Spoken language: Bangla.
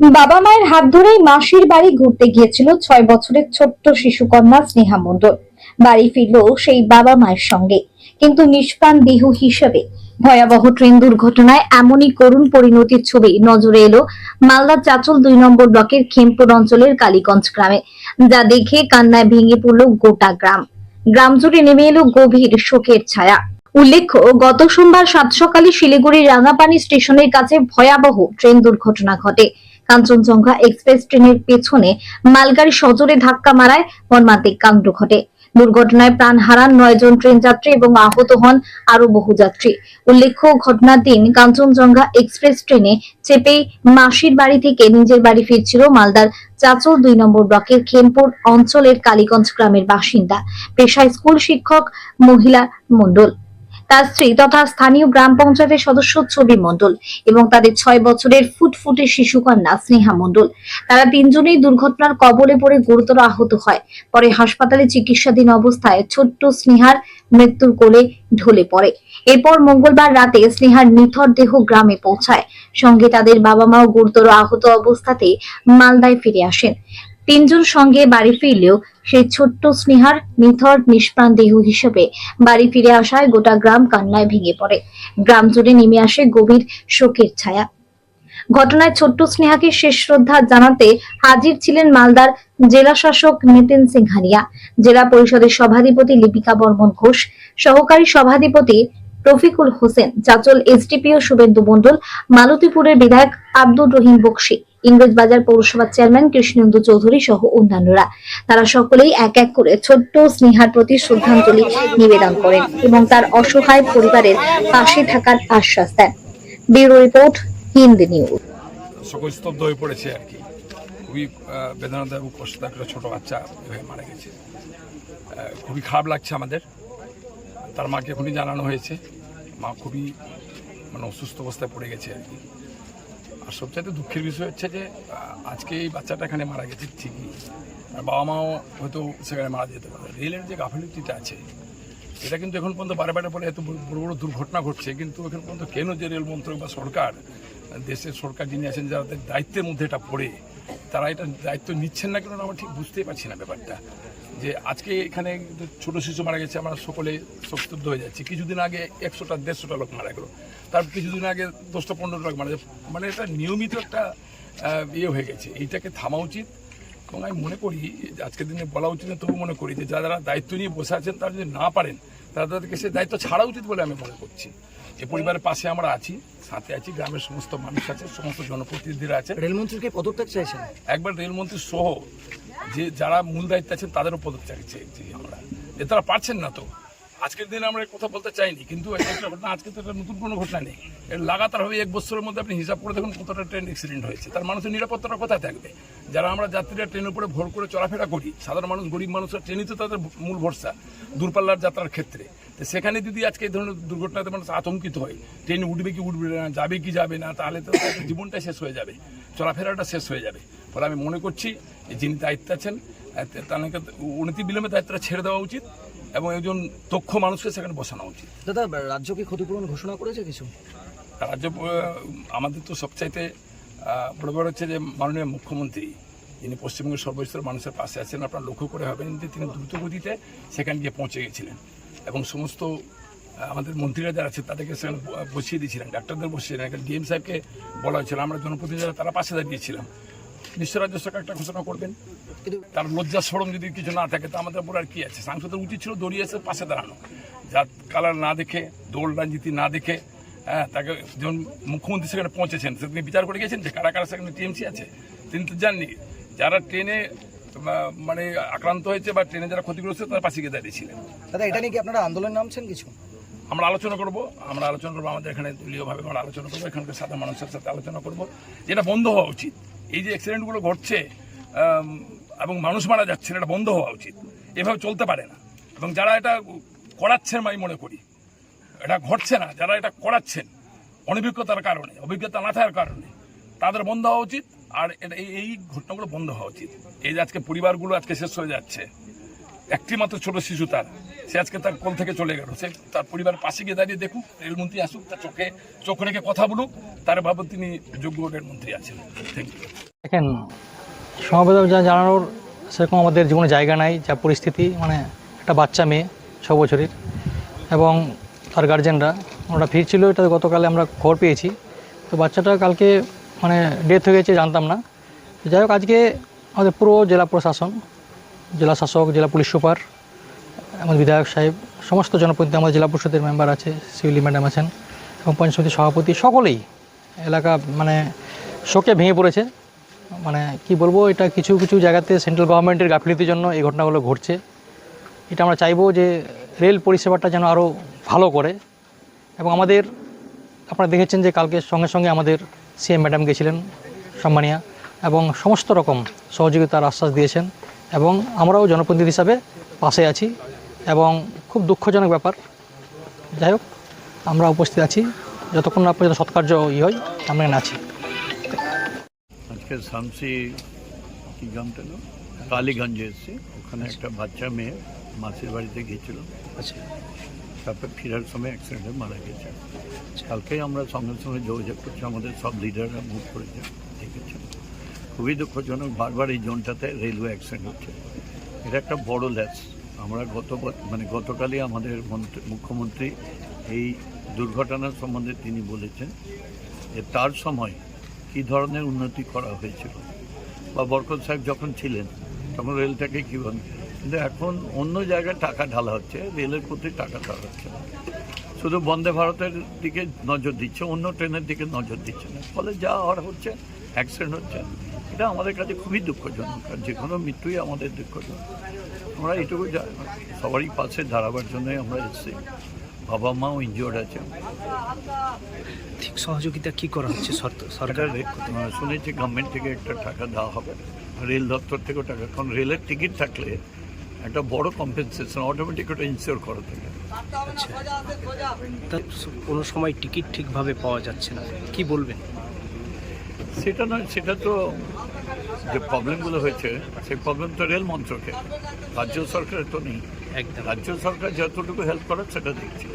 বাবা মায়ের হাত ধরেই মাসির বাড়ি ঘুরতে গিয়েছিল ছয় বছরের ছোট্ট শিশুকন্যা স্নেহা মণ্ডল বাড়ি ফিরল সেই বাবা মায়ের সঙ্গে। কিন্তু নিষ্প্রাণ দেহ হিসেবে ভয়াবহ ট্রেন দুর্ঘটনায় এমনই করুণ পরিণতির ছবি নজরে এলো মালদার চাচল দুই নম্বর ব্লকের খেমপুর অঞ্চলের কালীগঞ্জ গ্রামে, যা দেখে কান্নায় ভেঙে পড়ল গোটা গ্রাম। গ্রাম জুড়ে নেমে এলো গভীর শোকের ছায়া। উল্লেখ্য, গত সোমবার সাত সকালে শিলিগুড়ির রাঙাপানি স্টেশনের কাছে ভয়াবহ ট্রেন দুর্ঘটনা ঘটে। কাঞ্চনজঙ্ঘা এক্সপ্রেস ট্রেনের পেছনে মালগাড়ি সজোরে ধাক্কা মারায় মর্মান্তিক কাণ্ড ঘটে। দুর্ঘটনায় প্রাণ হারান নয় জন ট্রেন যাত্রী এবং আহত হন আরও বহু যাত্রী। উল্লেখ্য, ঘটনার দিন কাঞ্চনজঙ্ঘা এক্সপ্রেস ট্রেনে চেপেই মাসির বাড়ি থেকে নিজের বাড়ি ফিরছিল মালদার চাচল দুই নম্বর ব্লকের খেমপুর অঞ্চলের কালীগঞ্জ গ্রামের বাসিন্দা। পেশায় স্কুল শিক্ষক মহিলা মণ্ডল। তার স্ত্রী তথা স্থানীয় গ্রাম পঞ্চায়েতের সদস্য ছবি মণ্ডল এবং তাদের ছয় বছরের ফুটফুটে শিশুকন্যা স্নেহা মণ্ডল। তারা তিনজনেই দুর্ঘটনার কবলে পড়ে গুরুতর আহত হয়। পরে হাসপাতালে চিকিৎসাধীন অবস্থায় ছোট্ট স্নেহার মৃত্যুর কোলে ঢলে পড়ে। এরপর মঙ্গলবার রাতে স্নেহার নিথর দেহ গ্রামে পৌঁছায়। সঙ্গে তাদের বাবা মাও গুরুতর আহত অবস্থাতে মালদায় ফিরে আসেন। তিনজন সঙ্গে বাড়ি ফিরলেও সেই ছোট্ট স্নেহার নিথর, নিষ্প্রাণ দেহ হিসেবে বাড়ি ফিরে আসায় গোটা গ্রাম কান্নায় ভেঙে পড়ে। গ্রাম জুড়ে নেমে আসে গভীর শোকের ছায়া। ঘটনায় ছোট্ট স্নেহাকে শেষ শ্রদ্ধা জানাতে হাজির ছিলেন মালদার জেলা শাসক নিতিন সিংহানিয়া, জেলা পরিষদের সভাধিপতি লিপিকা বর্মন ঘোষ, সহকারী সভাধিপতি রফিকুল হোসেন, চাচল এসডিপিও শুভেন্দু মণ্ডল, মালতীপুরের বিধায়ক আব্দুর রহিম বক্সি। ইংরেজবাজার পৌরসভার চেয়ারম্যান কৃষ্ণেন্দু চৌধুরী সহ অন্যান্যরা। তারা সকলেই এক এক করে ছোট্ট স্নেহার প্রতি শ্রদ্ধাঞ্জলি নিবেদন করেন এবং তার অসহায় পরিবারের পাশে থাকার আশ্বাস দেন। Bureau report, Hindi news. সকল স্তব্ধ হয়ে পড়েছে আর কি। খুবই বেদনাদায়ক কষ্টদায়ক একটা ছোটো বাচ্চা এভাবে মারা গেছে। খুবই খারাপ লাগছে আমাদের। তার মাকে এখনই জানানো হয়েছে। মা খুবই মানে অসুস্থ অবস্থায় পড়ে গেছে আর কি। আর সবচাইতে দুঃখের বিষয় হচ্ছে যে আজকে এই বাচ্চাটা এখানে মারা গেছে ঠিকই। বাবা মাও হয়তো সেখানে মারা যেতে পারে। রেলের যে গাফিলতিটা আছে এটা কিন্তু এখন পর্যন্ত বারে বারে বলে এত বড় বড় দুর্ঘটনা ঘটছে, কিন্তু এখন পর্যন্ত কেন যে রেল মন্ত্রক বা সরকার, দেশের সরকার যিনি আছেন, যাদের দায়িত্বের মধ্যে এটা পড়ে, তারা এটা দায়িত্ব নিচ্ছেন না কেন আমরা ঠিক বুঝতেই পারছি না ব্যাপারটা। যে আজকে এখানে ছোট শিশু মারা গেছে, আমরা সকলে শোকস্তব্ধ হয়ে যাচ্ছি। কিছুদিন আগে একশোটা, দেড়শোটা লোক মারা গেল। তার কিছুদিন আগে দশটা পনেরো লোক মারা মানে এটা নিয়মিত একটা ইয়ে হয়ে গেছে। এইটাকে থামা উচিত। এবং আমি মনে করি আজকের দিনে বলা উচিত না তবু মনে করি যে যারা যারা দায়িত্ব নিয়ে বসে আছেন তারা যদি না পারেন তারা তাদেরকে সে দায়িত্ব ছাড়া উচিত বলে আমি মনে করছি। যে পরিবারের পাশে আমরা আছি সাথে আছি গ্রামের সমস্ত মানুষ আছে সমস্ত জনপ্রতিনিধিরা আছে। রেলমন্ত্রীকে পদত্যাগ চাইছেন? একবার রেলমন্ত্রী সহ যে যারা মূল দায়িত্বে আছেন তাদেরও পদত্যাগ চেয়েছি আমরা। যে তারা পারছেন না তো। আজকের দিনে আমরা কথা বলতে চাইনি, কিন্তু একটা ঘটনা আজকে তো একটা নতুন কোনো ঘটনা নেই। লাগাতার হবে এক বছরের মধ্যে আপনি হিসাব করে দেখুন কতটা ট্রেন অ্যাক্সিডেন্ট হয়েছে। তার মানুষের নিরাপত্তাটা কোথায় থাকবে? যারা আমরা যাত্রীরা ট্রেনের উপরে ভোর করে চলাফেরা করি, সাধারণ মানুষ, গরিব মানুষরা, ট্রেনই তো তাদের মূল ভরসা, দূরপাল্লার যাত্রার ক্ষেত্রে। তো সেখানে যদি আজকে এই ধরনের দুর্ঘটনাতে মানুষ আতঙ্কিত হয়, ট্রেন উঠবে কি উঠবে না, যাবে কি যাবে না, তাহলে তো জীবনটা শেষ হয়ে যাবে, চলাফেরাটা শেষ হয়ে যাবে। ফলে আমি মনে করছি যিনি দায়িত্বে আছেন তাদেরকে উন্নতি বিলম্বে দায়িত্বটা ছেড়ে দেওয়া উচিত। এবং একজন দক্ষ মানুষকে সেখানে বসানো উচিত। দাদা রাজ্য কি ক্ষতিপূরণ ঘোষণা করেছে কিছু? রাজ্য আমাদের তো সবচাইতে বড় বড় হচ্ছে যে মাননীয় মুখ্যমন্ত্রী যিনি পশ্চিমবঙ্গের সর্বস্তরের মানুষের পাশে আছেন আপনারা লক্ষ্য করে হবেন যে তিনি দ্রুত গতিতে সেখানে গিয়ে পৌঁছে গেছিলেন। এবং সমস্ত আমাদের মন্ত্রীরা যারা আছে তাদেরকে সেখানে বসিয়ে দিয়েছিলেন ডাক্তারদের বসিয়েছিলেন একটা ডিএম সাহেবকে বলা হয়েছিল আমরা জনপ্রতিনিধিরা তারা পাশে দাঁড়িয়েছিলাম নিশ্চয় রাজ্য সরকার একটা ঘোষণা করবেন? তার লজ্জা সরম যদি কিছু না থাকে তো আমাদের উপর আর কি আছে? সাংসদের উচিত ছিল দড়িয়ে এসে পাশে দাঁড়ানো। জাত কালার না দেখে দৌড় রাজনীতি না দেখে হ্যাঁ তাকে যেমন মুখ্যমন্ত্রী সেখানে পৌঁছেছেন তিনি বিচার করে গেছেন যে কারা কারা সেখানে টিএমসি আছে। তিনি তো জাননি যারা ট্রেনে মানে আক্রান্ত হয়েছে বা ট্রেনে যারা ক্ষতিগ্রস্ত তার পাশে গিয়ে দাঁড়িয়েছিলেন। দাদা এটা নিয়ে কি আপনারা আন্দোলন নামছেন কিছু? আমরা আলোচনা করব আমরা আলোচনা করব আমাদের এখানে দলীয়ভাবে আমরা আলোচনা করব এখানকার সাধারণ মানুষের সাথে আলোচনা করব। যেটা বন্ধ হওয়া উচিত এই যে অ্যাক্সিডেন্টগুলো ঘটছে এবং মানুষ মারা যাচ্ছে এটা বন্ধ হওয়া উচিত। এভাবে চলতে পারে না। এবং যারা এটা করাচ্ছেন আমি মনে করি, এটা ঘটছে না, যারা এটা করাচ্ছেন, অনভিজ্ঞতার কারণে, অভিজ্ঞতা না থাকার কারণে, তাদের বন্ধ হওয়া উচিত, আর এটা এই- এই ঘটনাগুলো বন্ধ হওয়া উচিত। এই যে আজকে পরিবারগুলো আজকে শেষ হয়ে যাচ্ছে একটি মাত্র ছোট শিশু তার সে আজকে তার কোল থেকে চলে গেল। সে তার পরিবারের পাশে গিয়ে দাঁড়িয়ে দেখুক, রেলমন্ত্রী আসুক, তার চোখে, চোখ রেখে কথা বলুক, তার বাবদ তিনি যোগ্য রেলমন্ত্রী আছেন। দেখেন সমবেদনা যা জানানোর সেরকম আমাদের জীবনে জায়গা নাই, যা পরিস্থিতি মানে একটা বাচ্চা মেয়ে, ছ বছরের, এবং তার গার্জেনরা ওরা ফিরছিল, এটা গতকালে আমরা খবর পেয়েছি। তো বাচ্চাটা কালকে মানে ডেথ হয়ে গেছে, জানতাম না। যাই হোক, আজকে আমাদের পুরো জেলা প্রশাসন, জেলা শাসক, জেলা পুলিশ সুপার আমাদের বিধায়ক সাহেব, সমস্ত জনপ্রতিনিধি, আমাদের জেলা পরিষদের মেম্বার আছে, সিভিলি ম্যাডাম আছেন এবং পঞ্চায়েত সমিতির সভাপতি, সকলেই এলাকা মানে শোকে ভেঙে পড়েছে। মানে কি বলব, এটা কিছু কিছু জায়গাতে সেন্ট্রাল গভর্নমেন্টের গাফিলতির জন্য এই ঘটনাগুলো ঘটছে। এটা আমরা চাইব যে রেল পরিষেবাটা যেন আরও ভালো করে। এবং আমাদের, আপনারা দেখেছেন যে কালকে সঙ্গে সঙ্গে আমাদের সিএম ম্যাডাম গেছিলেন, সম্মানিয়া, এবং সমস্ত রকম সহযোগিতার আশ্বাস দিয়েছেন। এবং আমরাও জনপ্রতিনিধি হিসাবে পাশে আছি। এবং খুব দুঃখজনক ব্যাপার। যাই হোক আমরা উপস্থিত আছি। যতক্ষণ না পর্যন্ত সৎকার্য ই হয় আমরা এখানে আছি। আজকে শামসি কি গ্রামটা না কালীগঞ্জে এসেছি। ওখানে একটা বাচ্চা মেয়ে মাসির বাড়িতে গিয়েছিল। আচ্ছা। তারপর ফেরার সময় অ্যাক্সিডেন্টে মারা গেছে। কালকেই আমরা সঙ্গে সঙ্গে যোগাযোগ করছি আমাদের সব লিডাররা মুভ করেছে দেখেছেন খুবই দুঃখজনক বারবার এই জোনটাতে রেলওয়ে অ্যাক্সিডেন্ট হচ্ছে। এটা একটা বড় ল্যাস আমরা গত মানে গতকালই আমাদের মন্ত্রী, মুখ্যমন্ত্রী এই দুর্ঘটনার সম্বন্ধে তিনি বলেছেন যে তার সময় কী ধরনের উন্নতি করা হয়েছিল। বা বরকত সাহেব যখন ছিলেন, তখন রেলটাকে কীভাবে কিন্তু এখন অন্য জায়গায় টাকা ঢালা হচ্ছে, রেলের প্রতি টাকা ঢালা হচ্ছে শুধু বন্দে ভারতের দিকে নজর দিচ্ছে, অন্য ট্রেনের দিকে নজর দিচ্ছে না। ফলে যা হওয়ার হচ্ছে অ্যাক্সিডেন্ট হচ্ছে, এটা আমাদের কাছে খুবই দুঃখজনক। আর যে কোনো মৃত্যুই আমাদের দুঃখজনক। আমরা এটুকু সবারই পাশে দাঁড়াবার জন্যই আমরা এসেছি। বাবা মাও ইনজিওর্ড আছে ঠিক সহযোগিতা কি করা হচ্ছে সরকার শুনেছি গভর্নমেন্ট থেকে একটা টাকা দেওয়া হবে। রেল দপ্তর থেকেও টাকা কারণ রেলের টিকিট থাকলে একটা বড় কম্পেনসেশন অটোমেটিক ওটা ইনসিওর করা থাকে। তা কোনো সময় টিকিট ঠিকভাবে পাওয়া যাচ্ছে না। কি বলবেন? সেটা নয় সেটা তো যে প্রবলেমগুলো হয়েছে সেই প্রবলেম তো রেল মন্ত্রকের। রাজ্য সরকারের তো নেই। রাজ্য সরকার যতটুকু হেল্প করার সেটা দেখছি।